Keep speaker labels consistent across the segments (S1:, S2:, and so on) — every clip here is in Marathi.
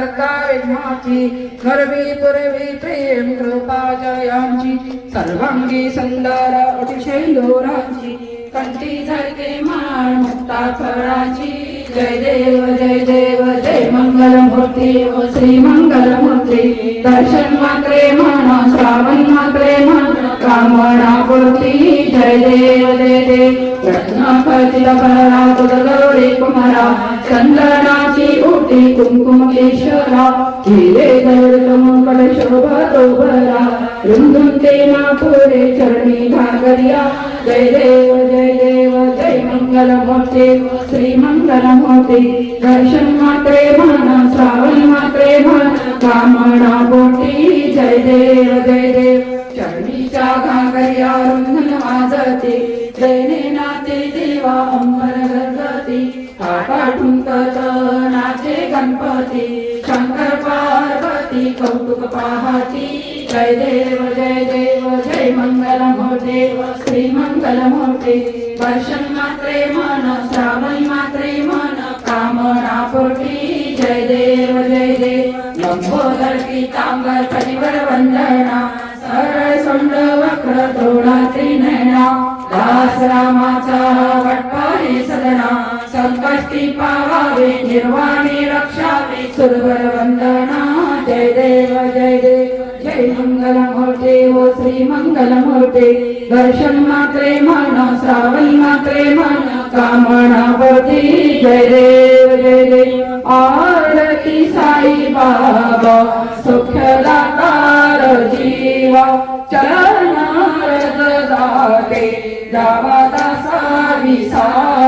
S1: करता विघ्नाची गर्वी पुरवी प्रेम कृपा जयांची. सर्वांगी सुंदर अतिशय लोरांची. कंठी झळके माळ मुक्ता फळाची जय देव जय देव जय मंगल मूर्ती ओ श्री मंगल मूर्ती दर्शन मात्रे म्हणा श्रावण मात्रे म्हणा कामना पूर्ती जय देव जय देव. रत्नाखचित भरा गौरी कुमारा. चंदनाची ओटी कुंकुम केशरा केले दौड कमल शोभा तो भरा रुंदून ते नापुरे चरणी घागरिया. जय देव जय देव जय मंगल मूर्ती श्री मंगल मूर्ती दर्शन मात्रे म्हणा श्रावण मात्रे म्हणा कामना बोटी जय देव जय देव. चरणीच्या घागरिया रुंधन वाजते. जय नाते देवा अंबर गणपती पाठून नाचे गणपती शंकर पार्वती कौतुक पाहती जय देव जय देव जय मंगल देव श्री मंगल मोठे दर्शन मात्रे मन श्रावण मात्रे मन कामना पोटी जय देव जय देव लंबोदर पीतांबर परिवर वंदना। सरळ सोंड वक्र तोडा त्रिनयना दास रामाचा संकष्टी पावावे निर्वाणी रक्षावे सुरवर वंदना जय देव जय देव जय मंगल मूर्ते हो श्री मंगल मूर्ते दर्शन मात्रे मन श्रावण मात्रे मन कामना वरती जय देव जय देव आरती साई बाबा सुखदाकार जीवा चरणार जाते जावा दासा विसा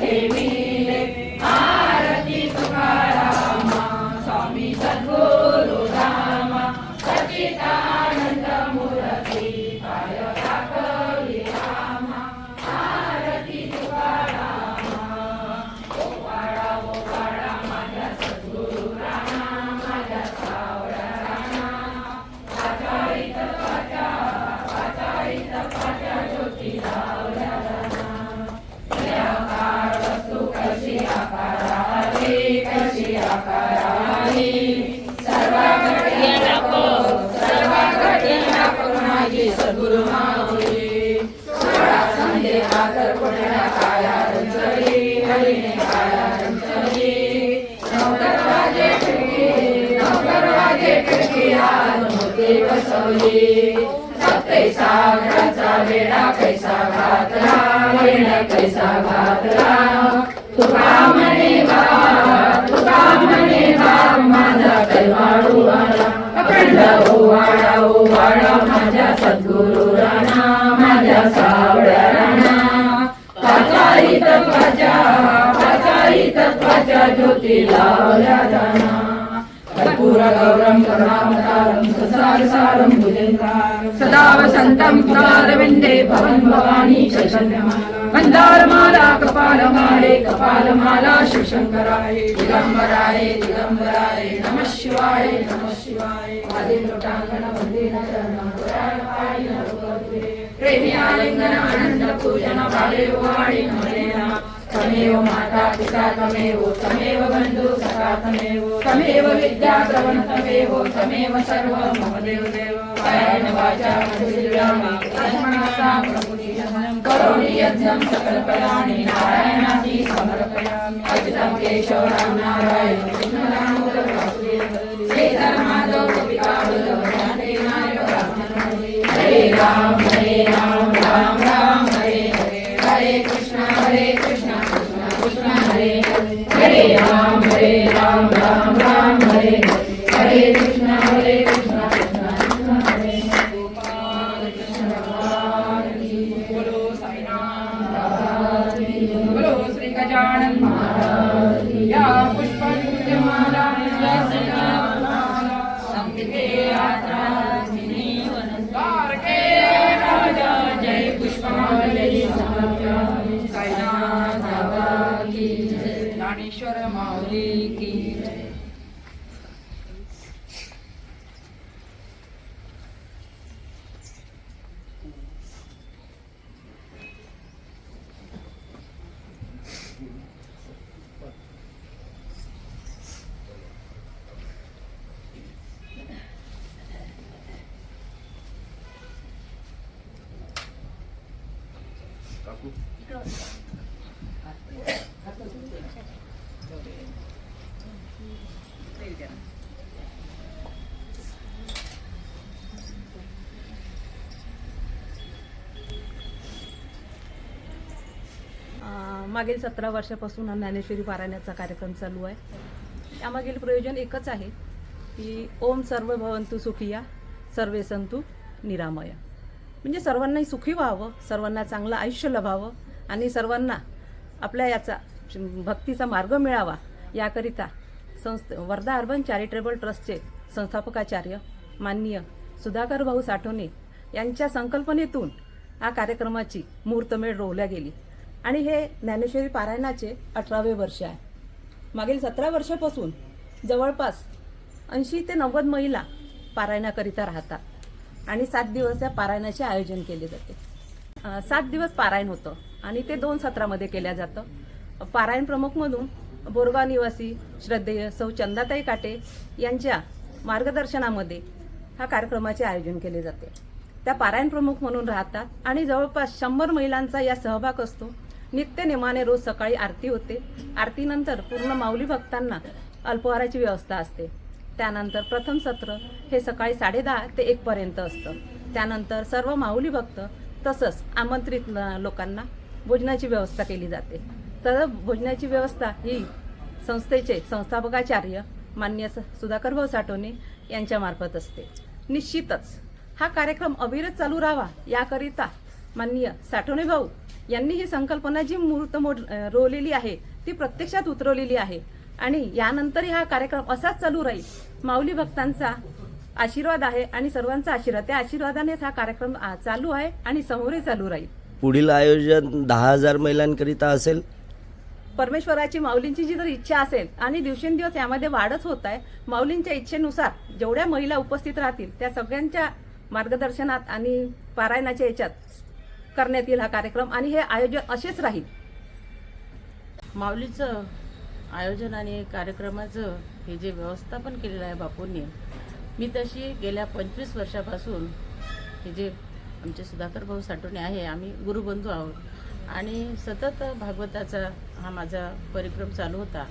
S1: Baby. बसवली कैसा सागराचा वेडा कैसा घातला वेडा कैसा घातला तुका म्हणे बा तुका म्हणे बा माझा कलवाडू आला अखंड ओवाळा ओवाळा माझ्या सद्गुरु राणा माझ्या सावळ्या राणा। पाचारी तत्वाच्या पाचारी तत्वाच्या ज्योती लावल्या जाणा। कर्पूर गौरम सदा वसंतम पुरारविंदे भवानी शैशन्यमाला मन्दारमाला कपालमाले कपालमाला शिवशङ्कराय। दिगम्बराय दिगम्बराय नमः शिवाय नमः शिवाय। आदि लोटांगण वंदे प्रेमी पूजन तमेव माता पिता तमेव तमेव बंधु सखा तमेव तमेव विद्या श्रवण तमेव तमेव सर्व मम देव। देव कायेन वाचा मनसेन्द्रियाणि मनसा प्रभुनिधनं करोमि यज्ञं सकलकलानि नारायणाति समर्पयामि। अजितं केशव राम नारायण श्रीधर्मादौ वासुदेव। श्रीधर गोपिका वल्लभ शान्ति नायक रामचंद्र हरे। राम हरे राम राम। राम हरे राम राम राम हरे ज्ञानेश्वर माऊली की जय।
S2: अं, मागील सतरा वर्षापासून हा ज्ञानेश्वरी पारायणाचा कार्यक्रम चालू आहे. यामागील प्रयोजन एकच आहे की ओम सर्व भवंतु सुखिया सर्वे संतु निरामय. म्हणजे सर्वांनाही सुखी व्हावं सर्वांना चांगलं आयुष्य लभावं आणि सर्वांना आपल्या याचा भक्तीचा मार्ग मिळावा याकरिता संस्थ वर्धा अर्बन चॅरिटेबल ट्रस्टचे संस्थापकाचार्य माननीय सुधाकर भाऊ साठवणे यांच्या संकल्पनेतून हा कार्यक्रमाची मुहूर्तमेढ रोवल्या गेली. आणि हे ज्ञानेश्वरी पारायणाचे अठरावे वर्ष आहे. मागील सतरा वर्षापासून जवळपास ऐंशी ते नव्वद महिला पारायणाकरिता राहतात आणि सात दिवस या पारायणाचे आयोजन केले जाते. सात दिवस पारायण होतं आणि ते दोन सत्रामध्ये केल्या जातं. पारायण प्रमुख म्हणून बोरगाव निवासी श्रद्धेय सौ चंदाताई काटे यांच्या मार्गदर्शनामध्ये हा कार्यक्रमाचे आयोजन केले जाते. त्या पारायण प्रमुख म्हणून राहतात आणि जवळपास शंभर महिलांचा या सहभाग असतो. नित्य नेमाने रोज सकाळी आरती होते. आरतीनंतर पूर्ण माऊली भक्तांना अल्पहाराची व्यवस्था असते. त्यानंतर प्रथम सत्र हे सकाळी साडेदहा ते एकपर्यंत असतं. त्यानंतर सर्व माऊली भक्त तसंच आमंत्रित लोकांना भोजनाची व्यवस्था केली जाते. तर भोजनाची व्यवस्था ही संस्थेचे संस्थापकाचार्य मान्य स- सुधाकर भाऊ साठवणे यांच्यामार्फत असते. निश्चितच हा कार्यक्रम अविरत चालू राहावा याकरिता माननीय साठवणे भाऊ यांनी ही संकल्पना जी मूर्त मोड रोवलेली आहे ती प्रत्यक्षात उतरवलेली आहे आणि यानंतरही हा कार्यक्रम असाच चालू राहील. माऊली भक्तांचा आशीर्वाद आहे आणि सर्वांचा आशीर्वाद. त्या आशीर्वादानेच हा कार्यक्रम चालू आहे आणि समोरही चालू राहील.
S3: पुढील आयोजन दहा हजार महिलांकरिता असेल.
S2: परमेश्वराची माऊलींची जी जर इच्छा असेल आणि दिवसेंदिवस यामध्ये वाढच होत आहे माऊलींच्या इच्छेनुसार जेवढ्या महिला उपस्थित राहतील त्या सगळ्यांच्या मार्गदर्शनात आणि पारायणाच्या याच्यात करण्यात येईल हा कार्यक्रम आणि हे आयोजन असेच राहील.
S4: माऊलीचं आयोजन आणि कार्यक्रमाचं हे जे व्यवस्थापन केलेलं आहे बापूंनी मी तशी गेल्या पंचवीस वर्षापासून हे जे आमचे सुधाकर भाऊ साठवणे आहे आम्ही गुरुबंधू आहोत. आणि सतत भागवताचा हा माझा परिक्रम चालू होता.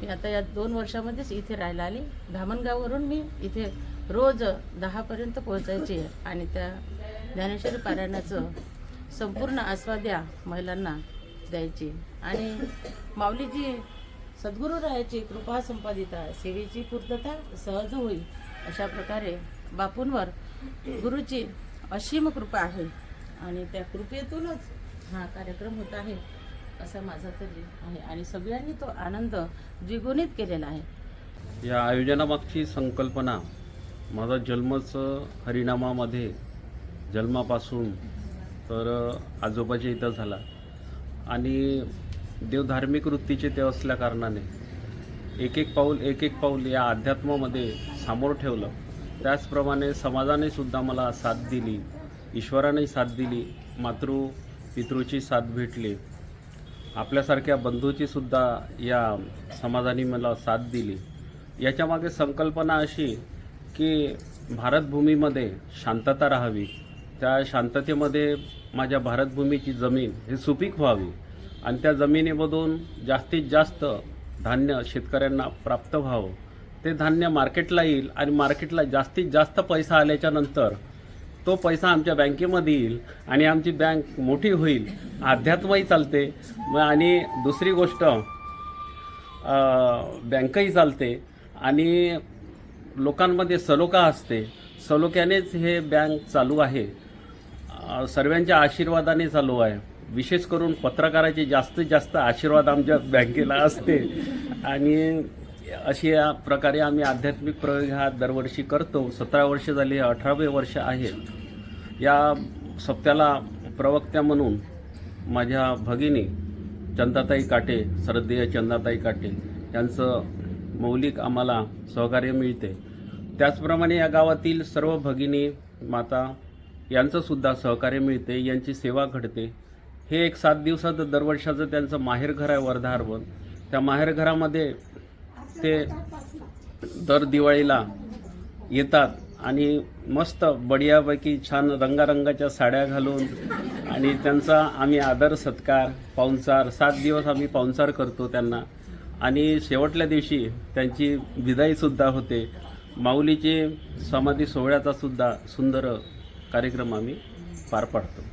S4: मी आता या दोन वर्षामध्येच इथे राहायला आली. धामणगाववरून मी इथे रोज दहापर्यंत पोहोचायचे आणि त्या ज्ञानेश्वरी पारायणाचं संपूर्ण आस्वाद्या महिलांना द्यायची. आणि माऊलीजी सद्गुरू राहायची कृपा संपादिता सेवेची पूर्तता सहज होईल अशा प्रकारे बापूंवर गुरुची असीम कृपा आहे. आणि त्या कृपेतूनच हा कार्यक्रम होत आहे असा माझा तरी आहे. आणि सगळ्यांनी तो आनंद द्विगुणित केलेला आहे.
S5: या आयोजनामागची संकल्पना माझा जन्मच हरिनामामध्ये जन्मापासून तर आजोबाच्या इथं झाला. आणि देवधार्मिक वृत्तीचे ते असल्या कारणाने एक एक पाऊल एक एक पाऊल या अध्यात्मामध्ये सामोर ठेवलं. त्याचप्रमाणे समाजाने सुद्धा मला साथ दिली ईश्वराने साथ दिली मातृ पितृची साथ भेटली. आपल्यासारख्या बंधूची सुद्धा या समाजाने मला साथ दिली. याच्यामागे संकल्पना अशी की भारतभूमीमध्ये शांतता राहावी. त्या शांततेमध्ये माझ्या भारतभूमीची जमीन ही सुपीक व्हावी आणि त्या जमिनीमधून जास्तीत जास्त धान्य शेतकऱ्यांना प्राप्त व्हावं. ते धान्य मार्केटला येईल आणि मार्केटला जास्तीत जास्त पैसा आल्याच्यानंतर तो पैसा आमच्या बँकेमध्ये येईल आणि आमची बँक मोठी होईल अध्यात्मही चालते. मग आणि दुसरी गोष्ट बँकही चालते. आणि लोकांमध्ये सलोखा असते. सलोख्यानेच हे बँक चालू आहे. सर्वांच्या आशीर्वादाने चालू आहे. विशेष करून पत्रकाराचे जास्तीत जास्त आशीर्वाद आमच्या बँकेला असते. आणि अशा या प्रकारे आम्ही आध्यात्मिक प्रयोग हा दरवर्षी करतो. सतरा वर्ष झाली अठरावे वर्ष आहे. या सप्त्याला प्रवक्त्या म्हणून माझ्या भगिनी चंदाताई काटे श्रद्धेय चंदाताई काटे यांचं मौलिक आम्हाला सहकार्य मिळते. त्याचप्रमाणे या गावातील सर्व भगिनी माता यांचंसुद्धा सहकार्य मिळते यांची सेवा घडते. हे एक सात दिवसाचं दरवर्षाचं त्यांचं माहेरघर आहे वर्धा अर्बन त्या माहेरघरामध्ये ते दर दिवाळीला येतात. आणि मस्त बढियापैकी छान रंगारंगाच्या साड्या घालून आणि त्यांचा आम्ही आदर सत्कार पाहुणचार सात दिवस आम्ही पाहुणचार करतो त्यांना. आणि शेवटल्या दिवशी त्यांची विदाईसुद्धा होते. माऊलीचे समाधी सोहळ्याचा सुद्धा सुंदर कार्यक्रम आम्ही पार पाडतो.